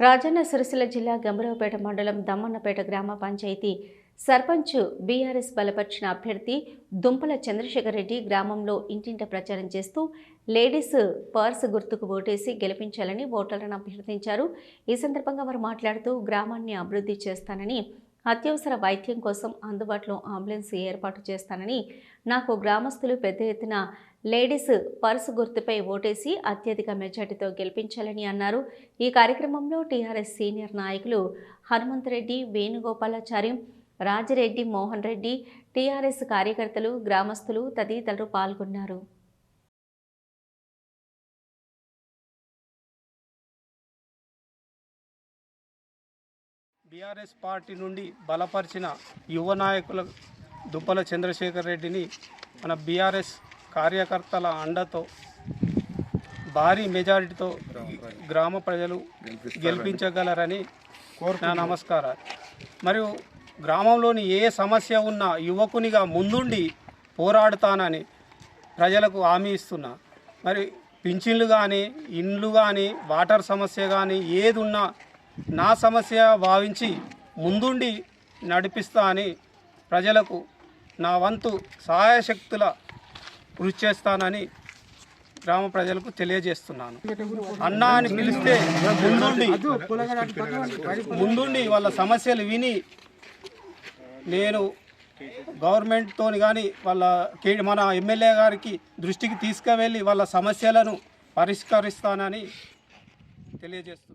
రాజన్న సిరిసిల్ల జిల్లా గంభరావుపేట మండలం దమ్మన్నపేట గ్రామ పంచాయతీ సర్పంచ్ బీఆర్ఎస్ బలపరిచిన అభ్యర్థి దుంపల చంద్రశేఖర్ రెడ్డి గ్రామంలో ఇంటింట ప్రచారం చేస్తూ లేడీస్ పర్స్ గుర్తుకు ఓటేసి గెలిపించాలని ఓటర్లను అభ్యర్థించారు. ఈ సందర్భంగా వారు మాట్లాడుతూ గ్రామాన్ని అభివృద్ధి చేస్తానని అత్యవసర వైద్యం కోసం అందుబాటులో అంబులెన్స్ ఏర్పాటు చేస్తానని నాకు గ్రామస్తులు పెద్ద ఎత్తున లేడీస్ పర్సు గుర్తుపై ఓటేసి అత్యధిక మెజార్టీతో గెలిపించాలని అన్నారు. ఈ కార్యక్రమంలో టీఆర్ఎస్ సీనియర్ నాయకులు హనుమంతరెడ్డి వేణుగోపాలాచార్యం రాజిరెడ్డి మోహన్ రెడ్డి టీఆర్ఎస్ కార్యకర్తలు గ్రామస్తులు తదితరులు పాల్గొన్నారు. బీఆర్ఎస్ పార్టీ నుండి బలపరిచిన యువ నాయకుల దుప్పల చంద్రశేఖర్ రెడ్డిని మన బీఆర్ఎస్ కార్యకర్తల అండతో భారీ మెజారిటీతో గ్రామ ప్రజలు గెలిపించగలరని నా నమస్కారాలు. మరియు గ్రామంలోని ఏ సమస్య ఉన్నా యువకునిగా ముందుండి పోరాడుతానని ప్రజలకు హామీ ఇస్తున్నా. మరి పింఛన్లు కానీ ఇండ్లు కానీ వాటర్ సమస్య కానీ ఏది ఉన్నా నా సమస్య భావించి ముందుండి నడిపిస్తా అని ప్రజలకు నా వంతు సహాయశక్తుల కృషి చేస్తానని గ్రామ ప్రజలకు తెలియజేస్తున్నాను. అన్నా అని పిలిస్తే ముందుండి ముందుండి వాళ్ళ సమస్యలు విని నేను గవర్నమెంట్తో కానీ వాళ్ళ కే- మన ఎమ్మెల్యే గారికి దృష్టికి తీసుకువెళ్ళి వాళ్ళ సమస్యలను పరిష్కరిస్తానని తెలియజేస్తున్నాను